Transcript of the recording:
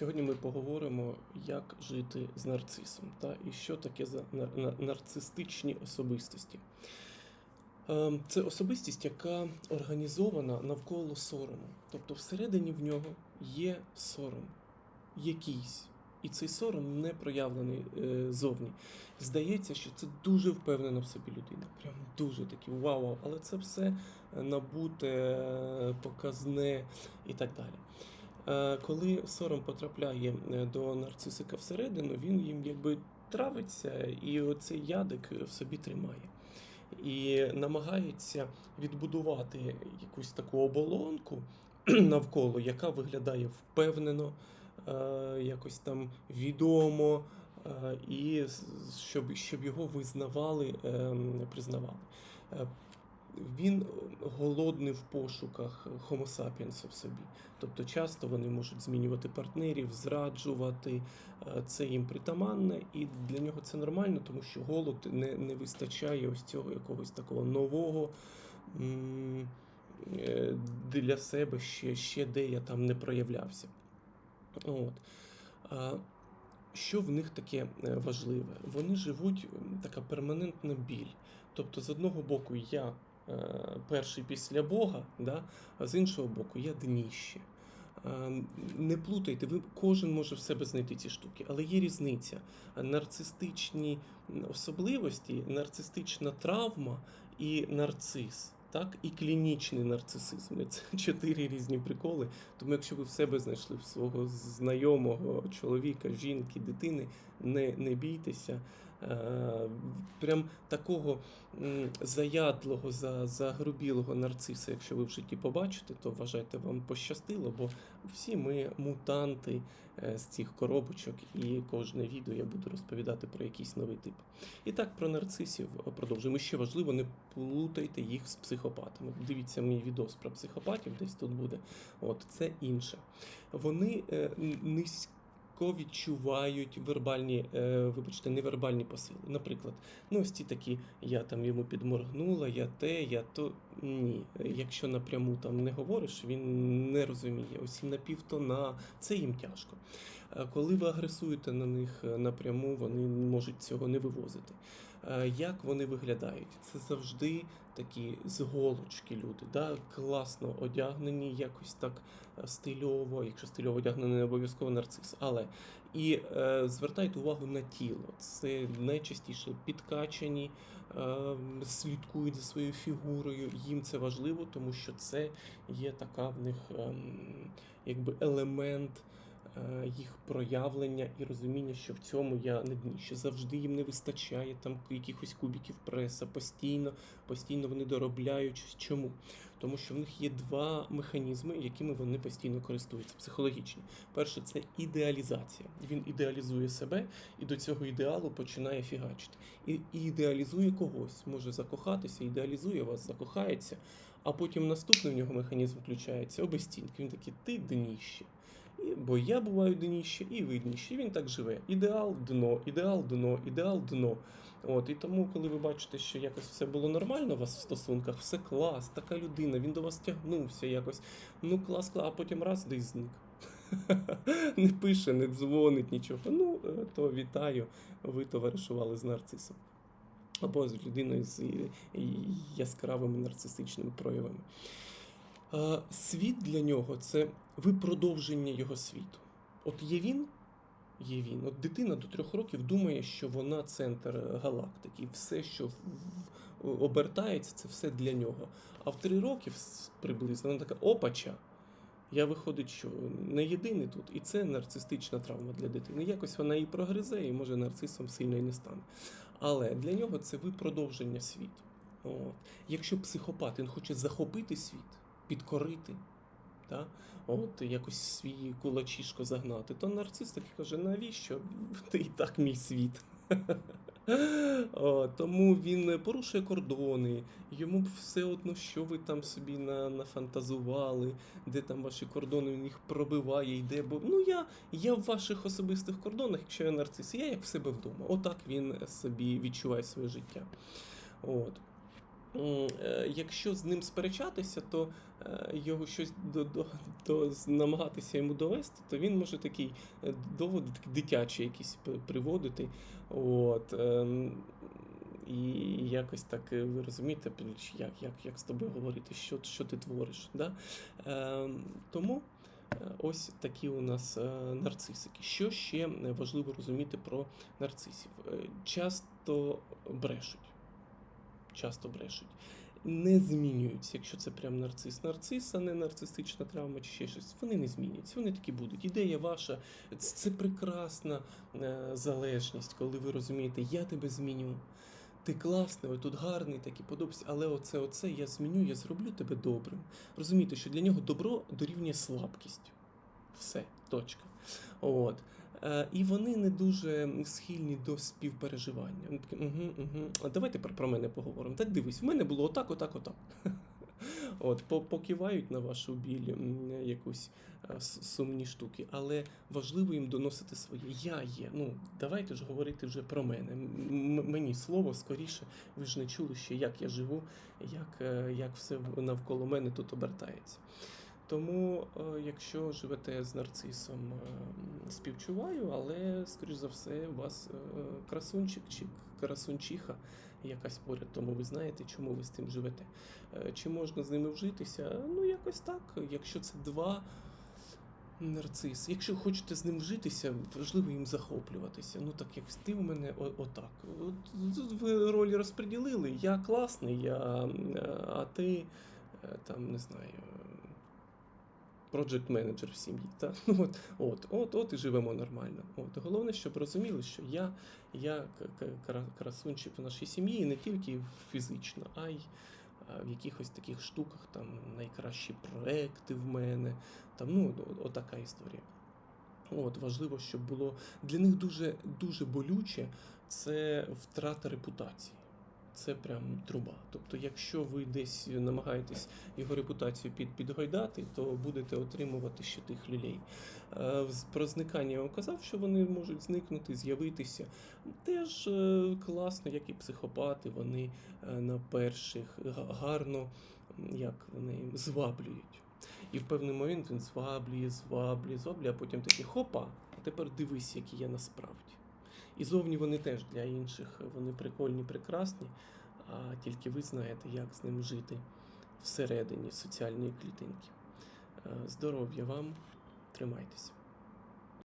Сьогодні ми поговоримо, як жити з нарцисом та і що таке за нар- на- нарцистичні особистості. Ем, Це особистість, яка організована навколо сорому. Тобто всередині в нього є сором якийсь. І цей сором не проявлений е, зовні. Здається, що це дуже впевнена в собі людина. Прям дуже такі вау, але це все набуте, показне і так далі. Е, Коли сором потрапляє е, до нарцисика всередину, він їм якби травиться, і оцей ядик в собі тримає. І намагається відбудувати якусь таку оболонку навколо, яка виглядає впевнено, е, якось там відомо, і щоб, щоб його визнавали, е, признавали. Е, Він голодний в пошуках Homo sapiens в собі. Тобто часто вони можуть змінювати партнерів, зраджувати. Е, Це їм притаманне, і для нього це нормально, тому що голод не, не вистачає ось цього якогось такого нового е, для себе ще, ще де я там не проявлявся. От. Що в них таке е, важливе? Вони живуть така перманентна біль. Тобто, з одного боку, я е, перший після Бога, да? а з іншого боку, я дніще. Е, Не плутайте, ви кожен може в себе знайти ці штуки, але є різниця. Нарцистичні особливості, нарцистична травма і нарцис. Так, і клінічний нарцисизм. Це чотири різні приколи. Тому, якщо ви в себе знайшли в свого знайомого чоловіка, жінки, дитини, не, не бійтеся. Е, Прям такого заядлого, загрубілого нарциса, якщо ви в житті побачите, то вважайте, вам пощастило, бо всі ми мутанти е, з цих коробочок, і кожне відео я буду розповідати про якийсь новий тип. І так, про нарцисів продовжуємо. Ще важливо, не плутайте їх з психопатами. Дивіться мій відос про психопатів, десь тут буде. От це інше. Вони е, низько відчувають вербальні, е, вибачте, невербальні посили. Наприклад, ну ось ці такі, я там йому підморгнула, я те, я то. Ні. Якщо напряму там не говориш, він не розуміє. Ось напівтона, це їм тяжко. Е, Коли ви агресуєте на них е, напряму, вони можуть цього не вивозити. Як вони виглядають? Це завжди такі з голочки люди, да? класно одягнені, якось так е, стильово, якщо стильово одягнений, не обов'язково нарцис. Але і е, звертайте увагу на тіло. Це найчастіше підкачані, е, слідкують за своєю фігурою. Їм це важливо, тому що це є така в них ем, якби елемент е, їх проявлення і розуміння, що в цьому я не дніще. Завжди їм не вистачає там якихось кубіків преса. Постійно, постійно вони доробляють. Чому? Тому що в них є два механізми, якими вони постійно користуються, психологічні. Перше, це ідеалізація. Він ідеалізує себе і до цього ідеалу починає фігачити. І ідеалізує когось, може закохатися, ідеалізує вас, закохається, а потім наступний в нього механізм включається обестінки. Він такий, ти дніще. Бо я буваю дніще, і ви дніще. І він так живе. Ідеал дно, ідеал дно, ідеал дно. От, і тому, коли ви бачите, що якось все було нормально у вас в стосунках, все клас, така людина, він до вас тягнувся якось. Ну, клас, клас, а потім раз десь зник. Не пише, не дзвонить нічого. Ну, е, то вітаю, ви товаришували з нарцисом. Або з людиною з е, яскравими нарцистичними проявами. Е, Світ для нього це ви продовження його світу. От є він, є він. От дитина до трьох років думає, що вона центр галактики, все, що обертається, це все для нього. А в три роки приблизно вона така опача. Я виходить, що не єдиний тут, і це нарцистична травма для дитини. Якось вона і прогризе, і може нарцисом сильно і не стане. Але для нього це ви продовження світу. От. Якщо психопат він хоче захопити світ, підкорити, та? От, якось свій кулачішко загнати, то нарцис такий каже, навіщо? Ти і так мій світ. Тому він порушує кордони, йому б все одно, що ви там собі на, нафантазували, де там ваші кордони, він їх пробиває, йде. Бо ну я, я в ваших особистих кордонах, якщо я нарцис, я як в себе вдома. Отак він собі відчуває своє життя. От. Е, якщо з ним сперечатися, то е, його щось до, до, до, намагатися йому довести, то він може такий е, доводи дитячі якісь приводити. От, ем, і якось так ви розумієте, як, як, як з тобою говорити, що, що ти твориш. Да? Ем, тому ось такі у нас нарцисики. Що ще важливо розуміти про нарцисів? Часто брешуть. Часто брешуть. Не змінюються, якщо це прям нарцис. Нарцис, а не нарцистична травма чи ще щось. Вони не зміняться, вони такі будуть. Ідея ваша це, це прекрасна е, залежність, коли ви розумієте, я тебе зміню. Ти класний, ой, тут гарний, такий подобається, але оце, оце я зміню, я зроблю тебе добрим. Розумієте, що для нього добро дорівнює слабкість. Все, точка. От. Е, і вони не дуже схильні до співпереживання. Вони такі, угу, угу. Давайте про, мене поговоримо. Так дивись, в мене було отак, отак, отак. От, по- покивають на вашу біль якусь е, сумні штуки, але важливо їм доносити своє. Я є. Ну, давайте ж говорити вже про мене. М- мені слово скоріше, ви ж не чули ще, як я живу, як, е, як все навколо мене тут обертається. Тому, е, якщо живете з нарцисом, е, співчуваю, але, скоріш за все, у вас е, красунчик чи красунчиха якась поряд, тому ви знаєте, чому ви з тим живете. Чи можна з ними вжитися? Ну, якось так. Якщо це два нарцис. Якщо хочете з ним вжитися, важливо їм захоплюватися. Ну так як ти у мене отак. От ви ролі розподілили. Я класний, я, а ти там не знаю. Проджект менеджер в сім'ї. Та? Ну, от, от, от, от і живемо нормально. От. Головне, щоб розуміли, що я, я красунчик в нашій сім'ї, не тільки фізично, а й в якихось таких штуках, там найкращі проекти в мене. Там, ну, отака історія. От, важливо, щоб було для них дуже, дуже болюче це втрата репутації. Це прям труба. Тобто, якщо ви десь намагаєтесь його репутацію під, підгойдати, то будете отримувати ще тих люлей. Е, Про зникання я вам казав, що вони можуть зникнути, з'явитися. Теж е, класно, як і психопати, вони е, на перших гарно як вони зваблюють. І в певний момент він зваблює, зваблює, зваблює, а потім такий хопа, а тепер дивись, які я насправді. І зовні вони теж для інших вони прикольні, прекрасні, а тільки ви знаєте, як з ним жити всередині соціальної клітинки. Е, Здоров'я вам, тримайтеся.